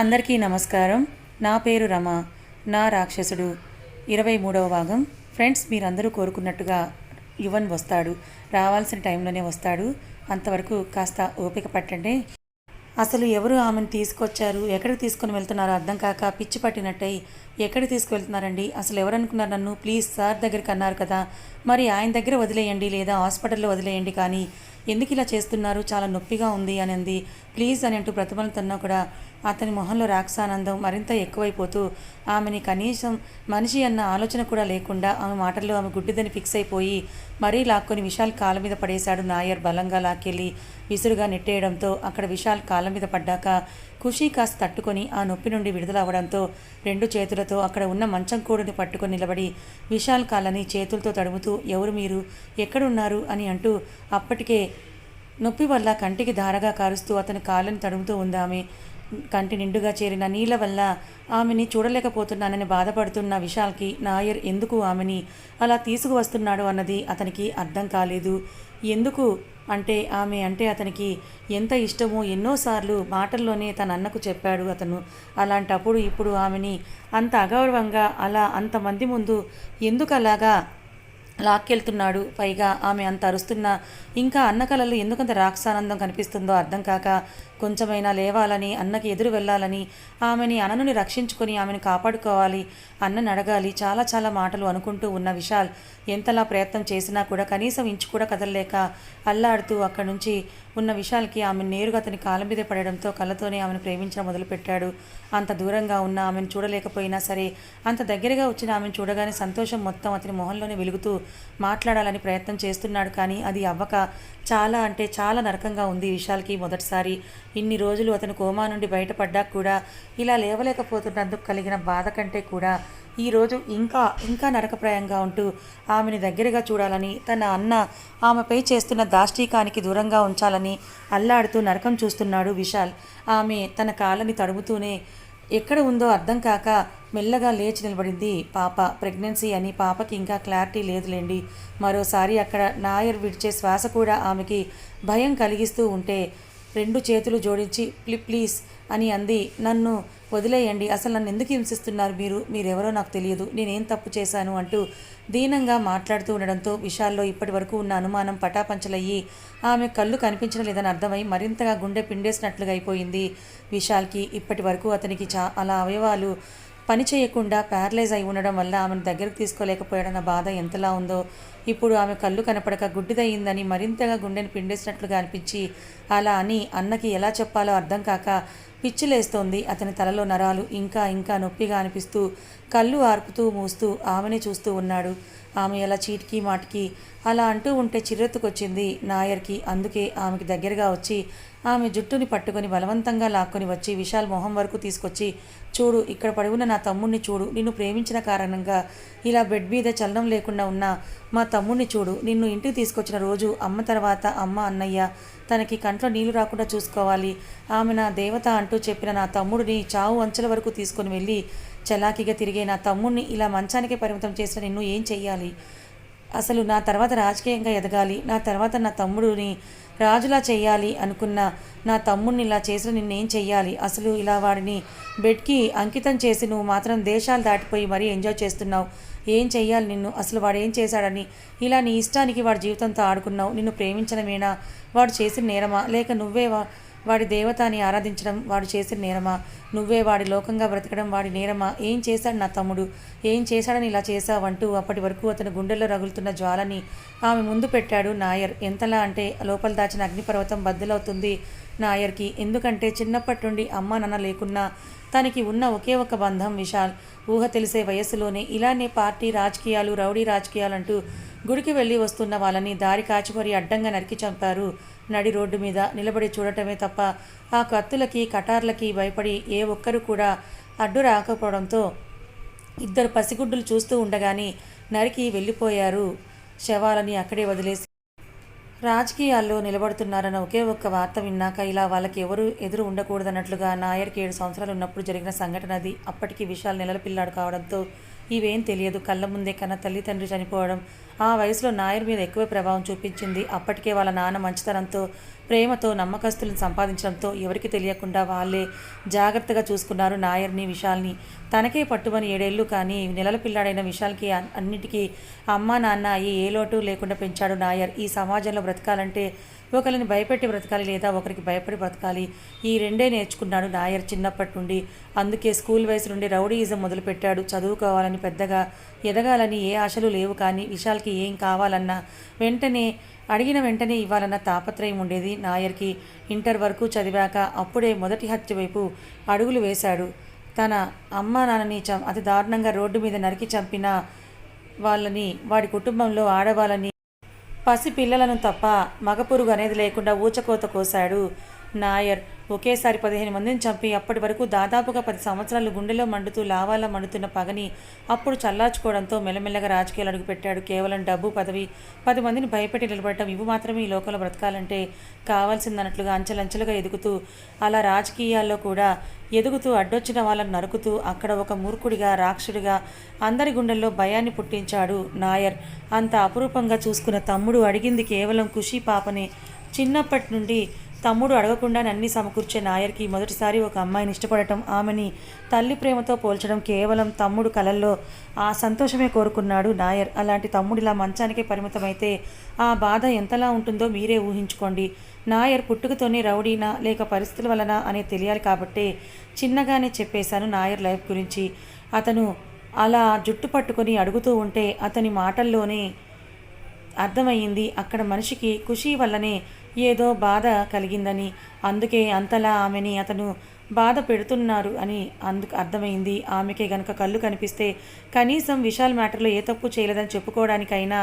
అందరికీ నమస్కారం. నా పేరు రమ. నా రాక్షసుడు. ఇరవై మూడవ భాగం. ఫ్రెండ్స్ మీరందరూ కోరుకున్నట్టుగా యువన్ వస్తాడు. రావాల్సిన టైంలోనే వస్తాడు. అంతవరకు కాస్త ఓపిక పట్టండి. అసలు ఎవరు ఆమెను తీసుకొచ్చారు? ఎక్కడికి తీసుకొని వెళ్తున్నారో? అర్థం కాక పిచ్చి పట్టినట్టయి ఎక్కడికి తీసుకువెళ్తున్నారండి? అసలు ఎవరు అనుకున్నారు నన్ను? ప్లీజ్ సార్ దగ్గరికి అన్నారు కదా. మరి ఆయన దగ్గర వదిలేయండి లేదా హాస్పిటల్లో వదిలేయండి కానీ ఎందుకు ఇలా చేస్తున్నారు? చాలా నొప్పిగా ఉంది అని అంది ప్లీజ్ అని అంటూ బ్రతిమలుతున్నా కూడా అతని మొహంలో రాక్షానందం మరింత ఎక్కువైపోతూ ఆమెని కనీసం మనిషి అన్న ఆలోచన కూడా లేకుండా ఆమె మాటల్లో ఆమె గుడ్డిదని ఫిక్స్ అయిపోయి మరీ లాక్కొని విశాల్ కాళ్ళ మీద పడేశాడు నాయర్ బలంగా లాక్కెళ్ళి విసురుగా నెట్టేయడంతో అక్కడ విశాల్ కాళ్ళ మీద పడ్డాక ఖుషీ కాస్త తట్టుకొని ఆ నొప్పి నుండి విడుదల అవ్వడంతో రెండు చేతులతో అక్కడ ఉన్న మంచం కూడుని పట్టుకొని నిలబడి విశాల్ కాళ్ళని చేతులతో తడుముతూ ఎవరు మీరు? ఎక్కడున్నారు? అని అంటూ అప్పటికే నొప్పి వల్ల కంటికి ధారగా కారుస్తూ అతని కాళ్ళని తడుముతూ ఉందామె. కంటి నిండుగా చేరిన నీళ్ళ వల్ల ఆమెని చూడలేకపోతున్నానని బాధపడుతున్న విశాల్కి నాయర్ ఎందుకు ఆమెని అలా తీసుకువస్తున్నాడు అన్నది అతనికి అర్థం కాలేదు. ఎందుకు? అంటే ఆమె అంటే అతనికి ఎంత ఇష్టమో ఎన్నోసార్లు మాటల్లోనే తన అన్నకు చెప్పాడు అతను. అలాంటప్పుడు ఇప్పుడు ఆమెని అంత అగౌరవంగా అలా అంతమంది ముందు ఎందుకు అలాగా లాక్కెళ్తున్నాడు. పైగా ఆమె అంత అరుస్తున్నా ఇంకా అన్న కళలు ఎందుకంత రాక్షసానందం కనిపిస్తుందో అర్థం కాక కొంచెమైనా లేవాలని అన్నకి ఎదురు వెళ్ళాలని ఆమెని అననుని రక్షించుకొని ఆమెను కాపాడుకోవాలి అన్నని అడగాలి. చాలా చాలా మాటలు అనుకుంటూ ఉన్న విశాల్ ఎంతలా ప్రయత్నం చేసినా కూడా కనీసం ఇంచు కూడా కదలలేక అల్లాడుతూ అక్కడి నుంచి ఉన్న విషయాలకి ఆమె నేరుగా అతని కాళ్ళ మీద పడడంతో కళ్ళతోనే ఆమెను ప్రేమించడం మొదలుపెట్టాడు. అంత దూరంగా ఉన్న ఆమెను చూడలేకపోయినా సరే అంత దగ్గరగా వచ్చిన ఆమెను చూడగానే సంతోషం మొత్తం అతని మొహంలోనే వెలుగుతూ మాట్లాడాలని ప్రయత్నం చేస్తున్నాడు కానీ అది అవ్వక చాలా అంటే చాలా నరకంగా ఉంది విశాల్కి మొదటిసారి. ఇన్ని రోజులు అతను కోమా నుండి బయటపడ్డా కూడా ఇలా లేవలేకపోతున్నందుకు కలిగిన బాధ కంటే కూడా ఈరోజు ఇంకా ఇంకా నరకప్రాయంగా ఉంటూ ఆమెని దగ్గరగా చూడాలని తన అన్న ఆమెపై చేస్తున్న దాష్టీకానికి దూరంగా ఉంచాలని అల్లాడుతూ నరకం చూస్తున్నాడు విశాల్. ఆమె తన కాళ్ళని తడుముతూనే ఎక్కడ ఉందో అర్థం కాక మెల్లగా లేచి నిలబడింది పాప. ప్రెగ్నెన్సీ అని పాపకి ఇంకా క్లారిటీ లేదులేండి. మరోసారి అక్కడ నాయర్ విడిచే శ్వాస కూడా ఆమెకి భయం కలిగిస్తూ ఉంటే రెండు చేతులు జోడించి ప్లీజ్ అని అంది. నన్ను వదిలేయండి. అసలు నన్ను ఎందుకు హింసిస్తున్నారు మీరు? మీరెవరో నాకు తెలియదు. నేనేం తప్పు చేశాను అంటూ దీనంగా మాట్లాడుతూ ఉండడంతో విషయాల్లో ఇప్పటి వరకు ఉన్న అనుమానం పటాపంచలయ్యి ఆమె కళ్ళు కనిపించడం లేదని అర్థమై మరింతగా గుండె పిండేసినట్లుగా అయిపోయింది. విశాల్కి ఇప్పటి వరకు అతనికి చా అలా అవయవాలు పని చేయకుండా ప్యారలైజ్ అయి ఉండడం వల్ల ఆమెను దగ్గరకు తీసుకోలేకపోయాడన్న బాధ ఎంతలా ఉందో ఇప్పుడు ఆమె కళ్ళు కనపడక గుడ్డిదయ్యిందని మరింతగా గుండెని పిండేసినట్లుగా అనిపించి అలా అని అన్నకి ఎలా చెప్పాలో అర్థం కాక పిచ్చిలేస్తోంది. అతని తలలో నరాలు ఇంకా ఇంకా నొప్పిగా అనిపిస్తూ కళ్ళు ఆర్పుతూ మూస్తూ ఆమెనే చూస్తూ ఉన్నాడు. ఆమె ఎలా చీటికి మాటికి అలా అంటూ ఉంటే చిర్రెత్తుకొచ్చింది నాయర్కి. అందుకే ఆమెకి దగ్గరగా వచ్చి ఆమె జుట్టుని పట్టుకొని బలవంతంగా లాక్కొని వచ్చి విశాల్ మొహం వరకు తీసుకొచ్చి చూడు ఇక్కడ పడి ఉన్న నా తమ్ముణ్ణి చూడు. నిన్ను ప్రేమించిన కారణంగా ఇలా బెడ్ మీద చలనం లేకుండా ఉన్న మా తమ్ముణ్ణి చూడు. నిన్ను ఇంటికి తీసుకొచ్చిన రోజు అమ్మ తర్వాత అమ్మ అన్నయ్య తనకి కంట్లో నీళ్ళు రాకుండా చూసుకోవాలి. ఆమె నా దేవత అంటూ చెప్పిన నా తమ్ముడిని చావు అంచెల వరకు తీసుకొని వెళ్ళి చలాకీగా తిరిగే నా తమ్ముడిని ఇలా మంచానికే పరిమితం చేసిన నిన్ను ఏం చెయ్యాలి? అసలు నా తర్వాత రాజకీయంగా ఎదగాలి? నా తర్వాత నా తమ్ముడిని రాజులా చేయాలి అనుకున్న నా తమ్ముడిని ఇలా చేసిన నిన్నేం చెయ్యాలి? అసలు ఇలా వాడిని బెడ్కి అంకితం చేసి నువ్వు మాత్రం దేశాలు దాటిపోయి మరీ ఎంజాయ్ చేస్తున్నావు. ఏం చెయ్యాలి నిన్ను? అసలు వాడు ఏం చేశాడని ఇలా నీ ఇష్టానికి వాడి జీవితంతో ఆడుకున్నావు. నిన్ను ప్రేమించడమేనా? వాడు చేసిన నేరమా? లేక నువ్వే వా- వాడి దేవత అని ఆరాధించడం వాడు చేసిన నేరమా? నువ్వే వాడి లోకంగా బ్రతకడం వాడి నేరమా? ఏం చేశాడు నా తమ్ముడు? ఏం చేశాడని ఇలా చేశావంటూ అప్పటి వరకు అతను గుండెల్లో రగులుతున్న జ్వాలని ఆమె ముందు పెట్టాడు నాయర్. ఎంతలా అంటే లోపల దాచిన అగ్నిపర్వతం బద్దలవుతుంది నాయర్కి. ఎందుకంటే చిన్నప్పటి నుండి అమ్మ నాన్న లేకున్నా తనకి ఉన్న ఒకే ఒక బంధం విశాల్. ఊహ తెలిసే వయస్సులోనే ఇలానే పార్టీ రాజకీయాలు రౌడీ రాజకీయాలంటూ గుడికి వెళ్ళి వస్తున్న వాళ్ళని దారి కాచిపోరి అడ్డంగా నరికి చంపారు నడి రోడ్డు మీద నిలబడి చూడటమే తప్ప ఆ కత్తులకి కటార్లకి భయపడి ఏ ఒక్కరు కూడా అడ్డు రాకపోవడంతో ఇద్దరు పసిగుడ్డులు చూస్తూ ఉండగానే నరికి వెళ్ళిపోయారు. శవాలని అక్కడే వదిలేసి రాజకీయాల్లో నిలబడుతున్నారన్న ఒకే ఒక్క వార్త విన్నాక ఇలా వాళ్ళకి ఎవరు ఎదురు ఉండకూడదన్నట్లుగా నాయర్కి ఏడు సంవత్సరాలు ఉన్నప్పుడు జరిగిన సంఘటన అది. అప్పటికి విశాల్ నెలల పిల్లాడు కావడంతో ఇవేం తెలియదు. కళ్ళ ముందే కన్నా తల్లి తండ్రి చనిపోవడం ఆ వయసులో నాయర్ మీద ఎక్కువ ప్రభావం చూపించింది. అప్పటికే వాళ్ళ నాన్న మంచితనంతో ప్రేమతో నమ్మకస్తులను సంపాదించడంతో ఎవరికి తెలియకుండా వాళ్ళే జాగ్రత్తగా చూసుకున్నారు నాయర్ని విశాల్ని. తనకే పట్టుమని ఏడేళ్ళు కానీ నెలల పిల్లాడైన విశాల్కి అన్నిటికీ అమ్మ నాన్న అయ్యి ఏ లోటు లేకుండా పెంచాడు నాయర్. ఈ సమాజంలో బ్రతకాలంటే ఒకరిని భయపెట్టి బ్రతకాలి లేదా ఒకరికి భయపడి బ్రతకాలి. ఈ రెండే నేర్చుకున్నాడు నాయర్ చిన్నప్పటి నుండి అందుకే స్కూల్ వయసు నుండి రౌడీయిజం మొదలుపెట్టాడు. చదువుకోవాలని పెద్దగా ఎదగాలని ఏ ఆశలు లేవు కానీ విశాల్కి ఏం కావాలన్నా వెంటనే అడిగిన వెంటనే ఇవ్వాలన్న తాపత్రయం ఉండేది నాయర్కి. ఇంటర్ వరకు చదివాక అప్పుడే మొదటి హత్య వైపు అడుగులు వేశాడు. తన అమ్మ నాన్నని చం అతి దారుణంగా రోడ్డు మీద నరికి చంపిన వాళ్ళని వాడి కుటుంబంలో ఆడవాళ్ళని పసి పిల్లలను తప్ప మగపురుగు అనేది లేకుండా ఊచకోత కోశాడు. నాయర్. ఒకేసారి పదిహేను మందిని చంపి అప్పటి వరకు దాదాపుగా పది సంవత్సరాలు గుండెలో మండుతూ లావాలా మండుతున్న పగని అప్పుడు చల్లార్చుకోవడంతో మెల్లమెల్లగా రాజకీయాలు అడుగుపెట్టాడు. కేవలం డబ్బు పదవి పది మందిని భయపెట్టి నిలబడటం ఇవి మాత్రమే ఈ లోకంలో బ్రతకాలంటే కావాల్సిందన్నట్లుగా అంచెలంచెలుగా ఎదుగుతూ అలా రాజకీయాల్లో కూడా ఎదుగుతూ అడ్డొచ్చిన వాళ్ళని నరుకుతూ అక్కడ ఒక మూర్ఖుడిగా రాక్షుడిగా అందరి గుండెల్లో భయాన్ని పుట్టించాడు నాయర్. అంత అపురూపంగా చూసుకున్న తమ్ముడు అడిగింది కేవలం ఖుషి పాపనే. చిన్నప్పటి నుండి తమ్ముడు అడగకుండా అన్ని సమకూర్చే నాయర్కి మొదటిసారి ఒక అమ్మాయిని ఇష్టపడటం ఆమెని తల్లి ప్రేమతో పోల్చడం కేవలం తమ్ముడు కలల్లో ఆ సంతోషమే కోరుకున్నాడు నాయర్. అలాంటి తమ్ముడిలా మంచానికే పరిమితమైతే ఆ బాధ ఎంతలా ఉంటుందో మీరే ఊహించుకోండి. నాయర్ పుట్టుకతోనే రౌడీనా లేక పరిస్థితుల వలన అనే తెలియాలి కాబట్టే చిన్నగానే చెప్పేశాను నాయర్ లైఫ్ గురించి. అతను అలా జుట్టు పట్టుకొని అడుగుతూ ఉంటే అతని మాటల్లోనే అర్థమయ్యింది. అక్కడ మనిషికి ఖుషి వల్లనే ఏదో బాధ కలిగిందని. అందుకే అంతలా ఆమెని అతను బాధ పెడుతున్నారు అని అందుకు అర్థమైంది. ఆమెకే గనక కళ్ళు కనిపిస్తే కనీసం విశాల్ మ్యాటర్లో ఏ తప్పు చేయలేదని చెప్పుకోవడానికైనా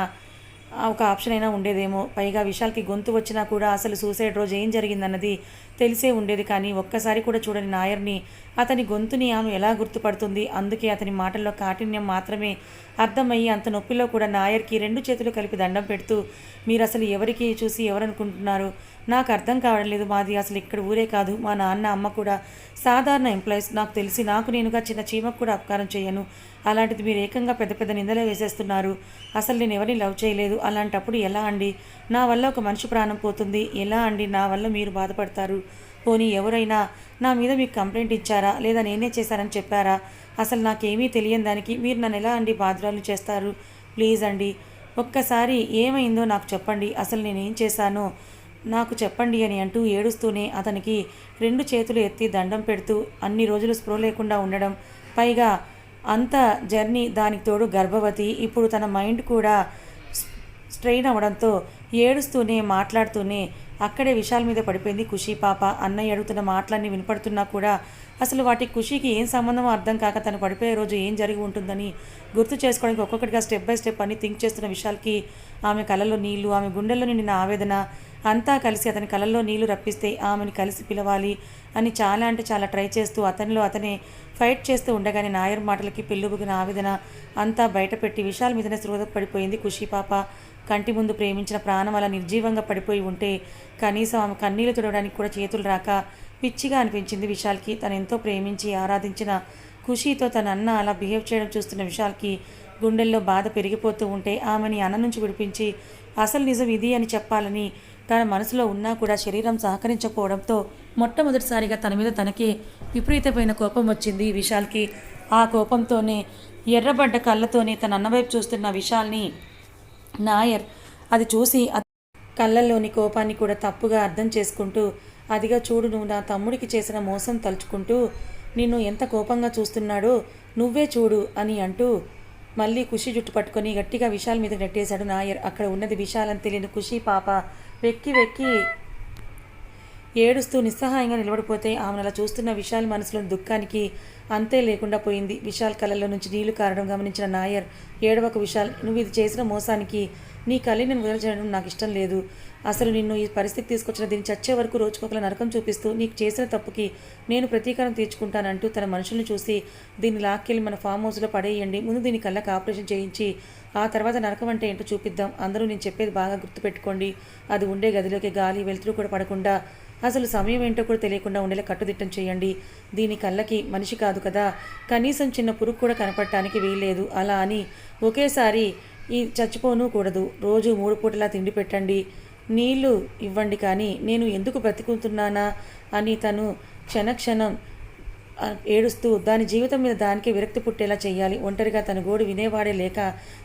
ఒక ఆప్షన్ అయినా ఉండేదేమో. పైగా విశాల్కి గొంతు వచ్చినా కూడా అసలు సూసైడ్ రోజు ఏం జరిగిందన్నది తెలిసే ఉండేది కానీ ఒక్కసారి కూడా చూడని నాయర్ని అతని గొంతుని ఆమె ఎలా గుర్తుపడుతుంది? అందుకే అతని మాటల్లో కాఠిన్యం మాత్రమే అర్థమయ్యి అంత నొప్పిలో కూడా నాయర్కి రెండు చేతులు కలిపి దండం పెడుతూ మీరు అసలు ఎవరికి చూసి ఎవరనుకుంటున్నారు? నాకు అర్థం కావడం లేదు మాది అసలు ఇక్కడ ఊరే కాదు. మా నాన్న అమ్మ కూడా సాధారణ ఎంప్లాయీస్. నాకు తెలిసి నాకు నేనుగా చిన్న చీమకు కూడా అపకారం చేయను. అలాంటిది మీరు ఏకంగా పెద్ద పెద్ద నిందలే వేసేస్తున్నారు. అసలు నేను ఎవరిని లవ్ చేయలేదు. అలాంటప్పుడు ఎలా అండి? నా వల్ల ఒక మనిషి ప్రాణం పోతుంది. ఎలా అండి? నా వల్ల మీరు బాధపడతారు. పోనీ ఎవరైనా నా మీద మీకు కంప్లైంట్ ఇచ్చారా? లేదా నేనే చేశానని చెప్పారా? అసలు నాకేమీ తెలియని దానికి మీరు నన్ను ఎలా అండి బాధరాలు చేస్తారు? ప్లీజ్ అండి. ఒక్కసారి ఏమైందో నాకు చెప్పండి. అసలు నేనేం చేశానో? నాకు చెప్పండి అని అంటూ ఏడుస్తూనే అతనికి రెండు చేతులు ఎత్తి దండం పెడుతూ అన్ని రోజులు స్పృహ లేకుండా ఉండడం. పైగా అంత జర్నీ దానికి తోడు గర్భవతి. ఇప్పుడు తన మైండ్ కూడా స్ట్రెయిన్ అవ్వడంతో ఏడుస్తూనే మాట్లాడుతూనే అక్కడే విశాల్ మీద పడిపోయింది ఖుషి పాప. అన్నయ్య అడుగుతున్న మాటలన్నీ వినపడుతున్నా కూడా అసలు వాటి ఖుషికి ఏం సంబంధమో అర్థం కాక తను పడిపోయే రోజు ఏం జరిగి ఉంటుందని గుర్తు చేసుకోవడానికి ఒక్కొక్కటిగా స్టెప్ బై స్టెప్ అని థింక్ చేస్తున్న విశాల్కి ఆమె కళ్ళల్లో నీళ్ళు ఆమె గుండెల్లో నిండిన ఆవేదన అంతా కలిసి అతని కళ్ళల్లో నీళ్ళు రప్పిస్తే ఆమెను కలిసి పిలవాలి అని చాలా అంటే చాలా ట్రై చేస్తూ అతనిలో అతనే ఫైట్ చేస్తూ ఉండగానే నాయర్ మాటలకి పెళ్ళుబుగిన ఆవేదన అంతా బయటపెట్టి విశాల్ మీదనే స్రోత పడిపోయింది ఖుషి పాప. కంటి ముందు ప్రేమించిన ప్రాణం అలా నిర్జీవంగా పడిపోయి ఉంటే కనీసం ఆమె కన్నీళ్ళు తుడవడానికి కూడా చేతులు రాక పిచ్చిగా అనిపించింది విశాల్కి. తను ఎంతో ప్రేమించి ఆరాధించిన ఖుషీతో తన అన్న అలా బిహేవ్ చేయడం చూస్తున్న విశాల్కి గుండెల్లో బాధ పెరిగిపోతూ ఉంటే ఆమెని అన్న నుంచి విడిపించి అసలు నిజం ఇది అని చెప్పాలని తన మనసులో ఉన్నా కూడా శరీరం సహకరించకపోవడంతో మొట్టమొదటిసారిగా తన మీద తనకి విపరీతమైన కోపం వచ్చింది విశాల్కి. ఆ కోపంతోనే ఎర్రబడ్డ కళ్ళతోనే తన అన్న వైపు చూస్తున్న విశాల్ని నాయర్ అది చూసి కళ్ళల్లోని కోపాన్ని కూడా తప్పుగా అర్థం చేసుకుంటూ అదిగా చూడు నువ్వు నా తమ్ముడికి చేసిన మోసం తలుచుకుంటూ నిన్ను ఎంత కోపంగా చూస్తున్నాడో నువ్వే చూడు అని అంటూ మళ్ళీ ఖుషి జుట్టు పట్టుకొని గట్టిగా విశాల్ మీద నెట్టేశాడు నాయర్. అక్కడ ఉన్నది విశాల్ అని తెలియని ఖుషి పాప. వెక్కి వెక్కి ఏడుస్తూ నిస్సహాయంగా నిలబడిపోతే ఆమెను అలా చూస్తున్న విశాల్ మనసులోని దుఃఖానికి అంతే లేకుండా పోయింది. విశాల్ కళ్ళల్లో నుంచి నీళ్ళు కారడం గమనించిన నాయర్ ఏడవకు విశాల్ నువ్వు ఇది చేసిన మోసానికి నీ కళ్ళని నేను వదిలించడం చేయడం నాకు ఇష్టం లేదు. అసలు నిన్ను ఈ పరిస్థితి తీసుకొచ్చిన దీన్ని చచ్చే వరకు రోజుకొకల నరకం చూపిస్తూ నీకు చేసిన తప్పుకి నేను ప్రతీకారం తీర్చుకుంటానంటూ తన మనుషుల్ని చూసి దీన్ని లాక్కెళ్ళి మన ఫామ్ హౌస్లో పడేయండి. ముందు దీని కళ్ళకి ఆపరేషన్ చేయించి ఆ తర్వాత నరకం అంటే ఏంటో చూపిద్దాం. అందరూ నేను చెప్పేది బాగా గుర్తుపెట్టుకోండి. అది ఉండే గదిలోకి గాలి వెలుతురు కూడా పడకుండా అసలు సమయం ఏంటో కూడా తెలియకుండా ఉండేలా కట్టుదిట్టం చేయండి. దీని కళ్ళకి మనిషి కాదు కదా. కనీసం చిన్న పురుగు కూడా కనపడటానికి వీల్లేదు. అలా అని ఒకేసారి ఈ చచ్చిపోను కూడదు రోజు మూడు పూటలా తిండి పెట్టండి. నీళ్ళు ఇవ్వండి కానీ నేను ఎందుకు బ్రతికుతున్నానా అని తను క్షణక్షణం ఏడుస్తూ దాని జీవితం మీద దానికి విరక్తి పుట్టేలా చేయాలి ఒంటరిగా తన గోడు వినేవాడే లేక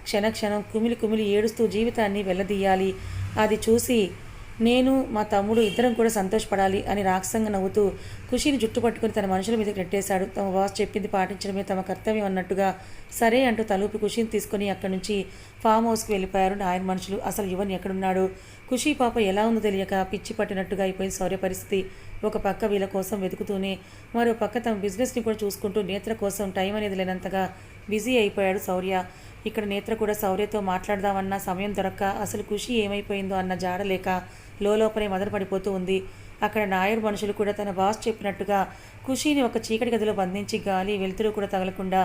క్షణక్షణం కుమిలి కుమిలి ఏడుస్తూ జీవితాన్ని వెళ్ళదీయాలి అది చూసి నేను మా తమ్ముడు ఇద్దరం కూడా సంతోషపడాలి అని రాక్షసంగా నవ్వుతూ ఖుషిని జుట్టు పట్టుకుని తన మనుషుల మీద నెట్టేశాడు తమ బాస్ చెప్పింది పాటించడమే తమ కర్తవ్యం అన్నట్టుగా సరే అంటూ తలూపి ఖుషిని తీసుకొని అక్కడి నుంచి ఫామ్ హౌస్కి వెళ్ళిపోయారు ఆయన మనుషులు. అసలు యువన్ ఎక్కడున్నాడు? ఖుషి పాప ఎలా ఉందో తెలియక పిచ్చి పట్టినట్టుగా అయిపోయింది శౌర్య పరిస్థితి. ఒక పక్క వీళ్ళ కోసం వెతుకుతూనే మరో పక్క తమ బిజినెస్ని కూడా చూసుకుంటూ నేత్ర కోసం టైం అనేది లేనంతగా బిజీ అయిపోయాడు శౌర్య ఇక్కడ నేత్ర కూడా శౌర్యతో మాట్లాడదామన్న సమయం దొరక్క అసలు ఖుషి ఏమైపోయిందో అన్న జాడలేక లోపలే మదనపడిపోతూ ఉంది. అక్కడ నాయర్ మనుషులు కూడా తన బాస్ చెప్పినట్టుగా ఖుషీని ఒక చీకటి గదిలో బంధించి గాలి వెలుతురు కూడా తగలకుండా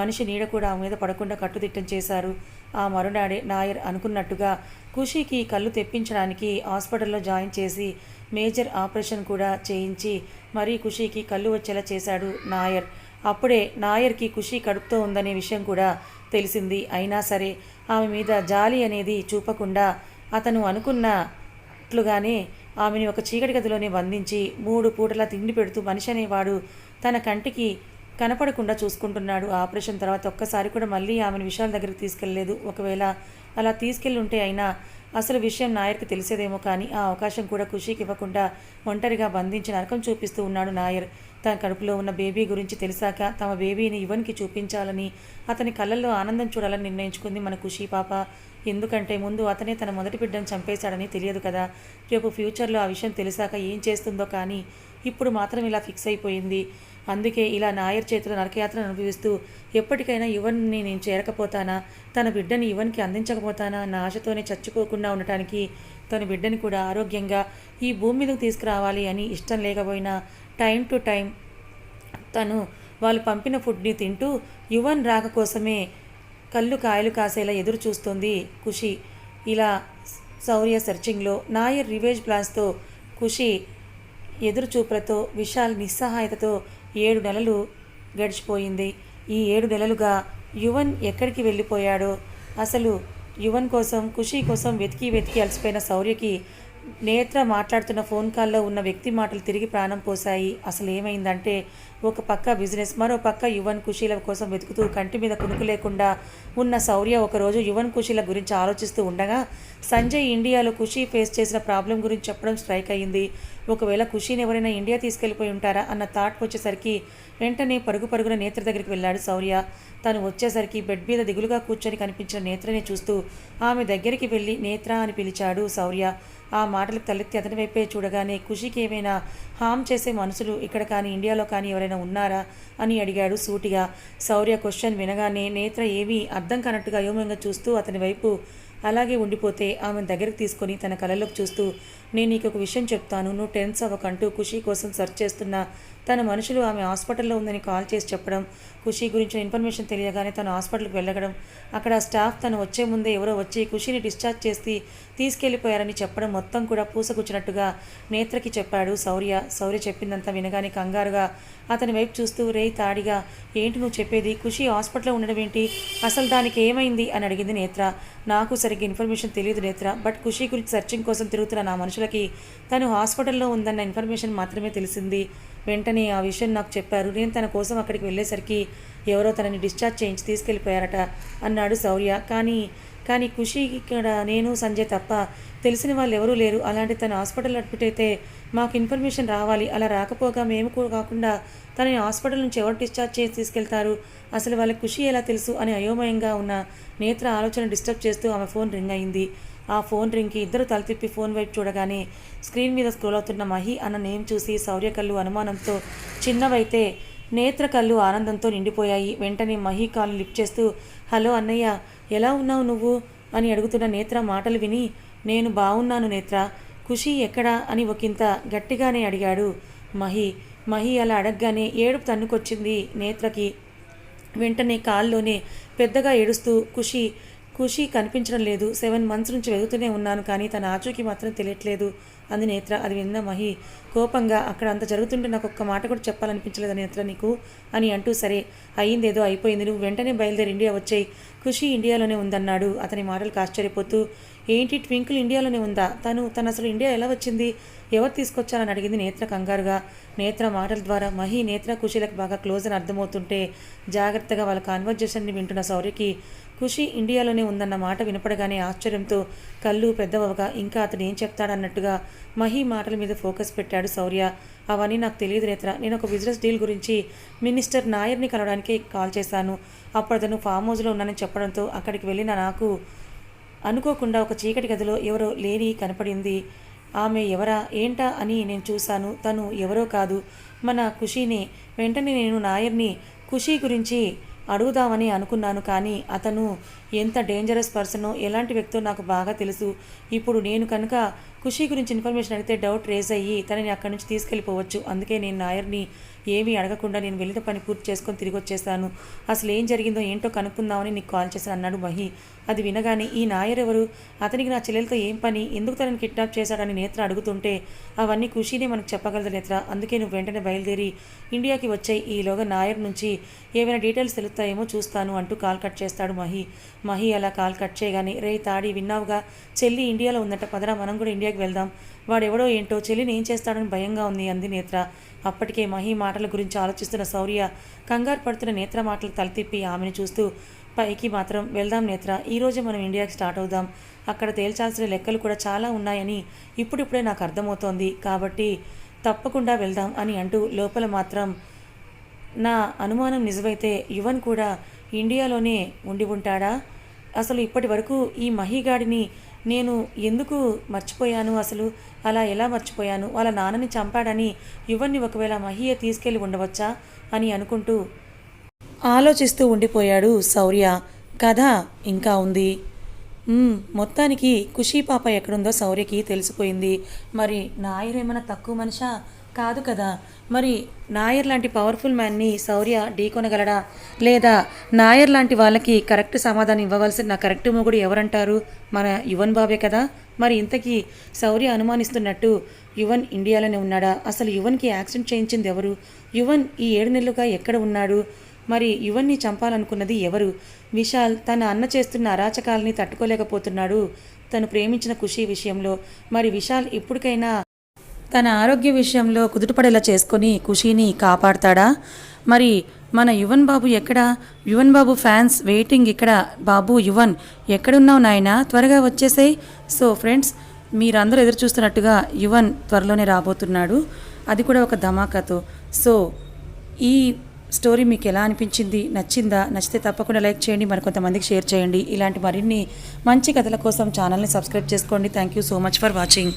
మనిషి నీడ కూడా ఆమె మీద పడకుండా కట్టుదిట్టం చేశారు. ఆ మరునాడే నాయర్ అనుకున్నట్టుగా ఖుషీకి కళ్ళు తెప్పించడానికి హాస్పిటల్లో జాయిన్ చేసి మేజర్ ఆపరేషన్ కూడా చేయించి మరీ ఖుషీకి కళ్ళు వచ్చేలా చేశాడు నాయర్ అప్పుడే నాయర్కి ఖుషి కడుపుతో ఉందనే విషయం కూడా తెలిసింది. అయినా సరే ఆమె మీద జాలి అనేది చూపకుండా అతను అనుకున్నట్లుగానే ఆమెని ఒక చీకటి గదిలోనే బంధించి మూడు పూటలా తిండి పెడుతూ మనిషి అనేవాడు తన కంటికి కనపడకుండా చూసుకుంటున్నాడు. ఆపరేషన్ తర్వాత ఒక్కసారి కూడా మళ్ళీ ఆమెను విషయాల దగ్గరికి తీసుకెళ్ళలేదు ఒకవేళ అలా తీసుకెళ్ళి ఉంటే అయినా అసలు విషయం నాయర్కి తెలిసేదేమో కానీ ఆ అవకాశం కూడా ఖుషీకి ఇవ్వకుండా ఒంటరిగా బంధించి నరకం చూపిస్తూ ఉన్నాడు నాయర్. తన కడుపులో ఉన్న బేబీ గురించి తెలిసాక తమ బేబీని యువన్కి చూపించాలని అతని కళ్ళల్లో ఆనందం చూడాలని నిర్ణయించుకుంది మన ఖుషీ పాప. ఎందుకంటే ముందు అతనే తన మొదటి బిడ్డను చంపేశాడని తెలియదు కదా. రేపు ఫ్యూచర్లో ఆ విషయం తెలిసాక ఏం చేస్తుందో కానీ ఇప్పుడు మాత్రం ఇలా ఫిక్స్ అయిపోయింది. అందుకే ఇలా నాయర్ చేతిలో నరకయాత్రను అనుభవిస్తూ ఎప్పటికైనా యువన్ని నేను చేరకపోతానా? తన బిడ్డని యువన్కి అందించకపోతానా? అన్న ఆశతోనే చచ్చిపోకుండా ఉండటానికి తన బిడ్డని కూడా ఆరోగ్యంగా ఈ భూమి మీదకు తీసుకురావాలి అని ఇష్టం లేకపోయినా టైం టు టైం తను వాళ్ళు పంపిన ఫుడ్ని తింటూ యువన్ రాక కోసమే కళ్ళు కాయలు కాసేలా ఎదురు చూస్తుంది ఖుషి. ఇలా శౌర్య సెర్చింగ్లో నాయర్ రివేజ్ ప్లాన్స్తో ఖుషి ఎదురుచూపులతో విశాల్ నిస్సహాయతతో ఏడు నెలలు గడిచిపోయింది. ఈ ఏడు నెలలుగా యువన్ ఎక్కడికి వెళ్ళిపోయాడో? అసలు యువన్ కోసం ఖుషి కోసం వెతికి వెతికి అలసిపోయిన శౌర్యకి నేత్ర మాట్లాడుతున్న ఫోన్ కాల్లో ఉన్న వ్యక్తి మాటలు తిరిగి ప్రాణం పోశాయి. అసలు ఏమైందంటే ఒక పక్క బిజినెస్ మరో పక్క యువన్ కుషీల కోసం వెతుకుతూ కంటి మీద కునుకు లేకుండా ఉన్న శౌర్య ఒకరోజు యువన్ కుషీల గురించి ఆలోచిస్తూ ఉండగా సంజయ్ ఇండియాలో ఖుషి ఫేస్ చేసిన ప్రాబ్లం గురించి చెప్పడం స్ట్రైక్ అయ్యింది. ఒకవేళ ఖుషీని ఎవరైనా ఇండియా తీసుకెళ్ళిపోయి ఉంటారా అన్న థాట్ వచ్చేసరికి వెంటనే పరుగు పరుగున నేత్ర దగ్గరికి వెళ్ళాడు శౌర్య. తను వచ్చేసరికి బెడ్ మీద దిగులుగా కూర్చొని కనిపించిన నేత్రని చూస్తూ ఆమె దగ్గరికి వెళ్ళి నేత్ర అని పిలిచాడు శౌర్య. ఆ మాటలకు తలెత్తి అతని వైపే చూడగానే ఖుషికి ఏమైనా హామ్ చేసే మనుషులు ఇక్కడ కానీ ఇండియాలో కానీ ఎవరైనా ఉన్నారా అని అడిగాడు సూటిగా. శౌర్య క్వశ్చన్ వినగానే నేత్ర ఏమీ అర్థం కానట్టుగా అయోమయంగా చూస్తూ అతని వైపు అలాగే ఉండిపోతే ఆమె దగ్గరికి తీసుకొని తన కళ్ళలోకి చూస్తూ నేను నీకు ఒక విషయం చెప్తాను. నువ్వు టెన్స్ అవ్వకంటూ ఖుషీ కోసం సెర్చ్ చేస్తున్న తన మనుషులు ఆమె హాస్పిటల్లో ఉందని కాల్ చేసి చెప్పడం ఖుషి గురించిన ఇన్ఫర్మేషన్ తెలియగానే తను హాస్పిటల్కి వెళ్ళగడం అక్కడ స్టాఫ్ తను వచ్చే ముందే ఎవరో వచ్చి ఖుషిని డిశ్చార్జ్ చేసి తీసుకెళ్ళిపోయారని చెప్పడం మొత్తం కూడా పూసగుచ్చినట్టుగా నేత్రకి చెప్పాడు శౌర్య. శౌర్య చెప్పిందంతా వినగానే కంగారుగా అతని వైపు చూస్తూ రేయ్ తాడిగా ఏంటి నువ్వు చెప్పేది? ఖుషి హాస్పిటల్లో ఉండడం ఏంటి? అసలు దానికి ఏమైంది? అని అడిగింది నేత్ర. నాకు సరిగ్గా ఇన్ఫర్మేషన్ తెలియదు నేత్ర బట్ ఖుషీ గురించి సెర్చింగ్ కోసం తిరుగుతున్న నా మనుషులకి తను హాస్పిటల్లో ఉందన్న ఇన్ఫర్మేషన్ మాత్రమే తెలిసింది. వెంటనే ఆ విషయం నాకు చెప్పారు. నేను తన కోసం అక్కడికి వెళ్ళేసరికి ఎవరో తనని డిశ్చార్జ్ చేయించి తీసుకెళ్ళిపోయారట అన్నాడు శౌర్య. కానీ కానీ ఖుషి ఇక్కడ నేను సంజయ్ తప్ప తెలిసిన వాళ్ళు ఎవరూ లేరు. అలాంటి తన హాస్పిటల్ అడ్మిట్ అయితే మాకు ఇన్ఫర్మేషన్ రావాలి. అలా రాకపోగా మేము కాకుండా తనని హాస్పిటల్ నుంచి ఎవరు డిశ్చార్జ్ చేసి తీసుకెళ్తారు? అసలు వాళ్ళకి ఖుషి ఎలా తెలుసు? అని అయోమయంగా ఉన్న నేత్ర ఆలోచన డిస్టర్బ్ చేస్తూ ఆమె ఫోన్ రింగ్ అయింది. ఆ ఫోన్ రింగ్కి ఇద్దరు తల తిప్పి ఫోన్ వైపు చూడగానే స్క్రీన్ మీద స్క్రోల్ అవుతున్న మహి అన్న నేమ్ చూసి శౌర్య కళ్ళు అనుమానంతో చిన్నవైతే నేత్ర కళ్ళు ఆనందంతో నిండిపోయాయి. వెంటనే మహి కాలు లిఫ్ట్ చేస్తూ హలో అన్నయ్య ఎలా ఉన్నావు నువ్వు? అని అడుగుతున్న నేత్ర మాటలు విని నేను బాగున్నాను నేత్ర ఖుషి ఎక్కడా? అని ఒకంత గట్టిగానే అడిగాడు మహి. మహి అలా అడగగానే ఏడుపు తన్నుకొచ్చింది నేత్రకి. వెంటనే కాల్లోనే పెద్దగా ఏడుస్తూ ఖుషి ఖుషి కనిపించడం లేదు. సెవెన్ మంత్స్ నుంచి వెగుతూనే ఉన్నాను కానీ తన ఆచూకీ మాత్రం తెలియట్లేదు. అంది నేత్ర. అది విన్న మహి కోపంగా అక్కడ అంత జరుగుతుంటే నాకు ఒక్క మాట కూడా చెప్పాలనిపించలేదు నేత్ర నీకు? అని అంటూ సరే అయ్యిందేదో అయిపోయింది. నువ్వు వెంటనే బయలుదేరి ఇండియా వచ్చాయి. ఖుషి ఇండియాలోనే ఉందన్నాడు. అతని మాటలకు ఆశ్చర్యపోతూ ఏంటి ట్వింకిల్ ఇండియాలోనే ఉందా? తను తను అసలు ఇండియా ఎలా వచ్చింది? ఎవరు తీసుకొచ్చారని అడిగింది నేత్ర కంగారుగా. నేత్ర మాటల ద్వారా మహి నేత్ర ఖుషీలకు బాగా క్లోజ్ అని అర్థమవుతుంటే జాగ్రత్తగా వాళ్ళ కాన్వర్జేషన్ని వింటున్న సౌర్యకి ఖుషి ఇండియాలోనే ఉందన్న మాట వినపడగానే ఆశ్చర్యంతో కళ్ళు పెద్దవగా ఇంకా అతను ఏం చెప్తాడన్నట్టుగా మహి మాటల మీద ఫోకస్ పెట్టాడు శౌర్య. అవన్నీ నాకు తెలియదు నేత్ర. నేను ఒక బిజినెస్ డీల్ గురించి మినిస్టర్ నాయర్ని కలవడానికి కాల్ చేశాను. అప్పుడు అతను ఫామ్ హౌస్లో ఉన్నానని చెప్పడంతో అక్కడికి వెళ్ళిన నాకు అనుకోకుండా ఒక చీకటి గదిలో ఎవరో లేని కనపడింది. ఆమె ఎవరా ఏంటా అని నేను చూశాను. తను ఎవరో కాదు. మన ఖుషీని. వెంటనే నేను నాయర్ని ఖుషీ గురించి అడుగుదామని అనుకున్నాను కానీ అతను ఎంత డేంజరస్ పర్సనో ఎలాంటి వ్యక్తో నాకు బాగా తెలుసు. ఇప్పుడు నేను కనుక ఖుషీ గురించి ఇన్ఫర్మేషన్ అడిగితే డౌట్ రేజ్ అయ్యి తనని అక్కడి నుంచి తీసుకెళ్ళిపోవచ్చు. అందుకే నేను నాయర్ని ఏమీ అడగకుండా నేను వెళ్ళిన పని పూర్తి చేసుకొని తిరిగి వచ్చేసాను అసలు ఏం జరిగిందో ఏంటో కనుక్కుందామని నీకు కాల్ చేశాను అన్నాడు మహి. అది వినగానే ఈ నాయర్ ఎవరు? అతనికి నా చెల్లెలతో ఏం పని? ఎందుకు తనని కిడ్నాప్ చేశాడని నేత్ర అడుగుతుంటే అవన్నీ ఖుషీనే మనకు చెప్పగలదు నేత్ర. అందుకే నువ్వు వెంటనే బయలుదేరి ఇండియాకి వచ్చే ఈలోగా నాయర్ నుంచి ఏమైనా డీటెయిల్స్ తెలుస్తాయేమో చూస్తాను అంటూ కాల్ కట్ చేస్తాడు మహి. మహి అలా కాల్ కట్ చేయగానే రే తాడి విన్నావుగా? చెల్లి ఇండియాలో ఉందట పదరా మనం కూడా ఇండియాకి వెళ్దాం. వాడెవడో ఏంటో చెల్లిని ఏం చేస్తాడని భయంగా ఉంది అంది నేత్ర. అప్పటికే మహి మాటల గురించి ఆలోచిస్తున్న శౌర్య కంగారు పడుతున్న నేత్ర మాటలు తలతిప్పి ఆమెను చూస్తూ పైకి మాత్రం వెళ్దాం నేత్ర ఈరోజే మనం ఇండియాకి స్టార్ట్ అవుదాం. అక్కడ తేల్చాల్సిన లెక్కలు కూడా చాలా ఉన్నాయని ఇప్పుడిప్పుడే నాకు అర్థమవుతోంది. కాబట్టి తప్పకుండా వెళ్దాం అని అంటూ లోపల మాత్రం నా అనుమానం నిజమైతే యువన్ కూడా ఇండియాలోనే ఉండి ఉంటాడా? అసలు ఇప్పటి వరకు ఈ మహిగాడిని నేను ఎందుకు మర్చిపోయాను అసలు? అలా ఎలా మర్చిపోయాను? వాళ్ళ నాన్నని చంపాడని యువన్ని ఒకవేళ మహియ తీసుకెళ్ళి ఉండవచ్చా? అని అనుకుంటూ ఆలోచిస్తూ ఉండిపోయాడు శౌర్య. కథ ఇంకా ఉంది. మొత్తానికి ఖుషీ పాప ఎక్కడుందో శౌర్యకి తెలిసిపోయింది. మరి నాయరేమైనా తక్కువ మనిషా? కాదు కదా. మరి నాయర్ లాంటి పవర్ఫుల్ మ్యాన్ని శౌర్య ఢీకొనగలడా? లేదా నాయర్ లాంటి వాళ్ళకి కరెక్ట్ సమాధానం ఇవ్వవలసిన నా కరెక్ట్ మొగుడు ఎవరంటారు? మన యువన్ బాబే కదా. మరి ఇంతకీ శౌర్య అనుమానిస్తున్నట్టు యువన్ ఇండియాలోనే ఉన్నాడా? అసలు యువన్కి యాక్సిడెంట్ చేయించింది ఎవరు? యువన్ ఈ ఏడు నెలలుగా ఎక్కడ ఉన్నాడు? మరి యువన్ని చంపాలనుకున్నది ఎవరు? విశాల్ తన అన్న చేస్తున్న అరాచకాలని తట్టుకోలేకపోతున్నాడు తను ప్రేమించిన ఖుషి విషయంలో. మరి విశాల్ ఇప్పటికైనా తన ఆరోగ్య విషయంలో కుదుటపడేలా చేసుకొని ఖుషీని కాపాడతాడా? మరి మన యువన్ బాబు ఎక్కడ? యువన్ బాబు ఫ్యాన్స్ వెయిటింగ్ ఇక్కడ. బాబు యువన్ ఎక్కడున్నావు నాయనా? త్వరగా వచ్చేసేయ్. సో ఫ్రెండ్స్ మీరందరూ ఎదురు చూస్తున్నట్టుగా యువన్ త్వరలోనే రాబోతున్నాడు. అది కూడా ఒక ధమాకాతో. సో ఈ స్టోరీ మీకు ఎలా అనిపించింది? నచ్చిందా? నచ్చితే తప్పకుండా లైక్ చేయండి. మరి కొంతమందికి షేర్ చేయండి. ఇలాంటి మరిన్ని మంచి కథల కోసం ఛానల్ని సబ్స్క్రైబ్ చేసుకోండి. Thank you so much for watching.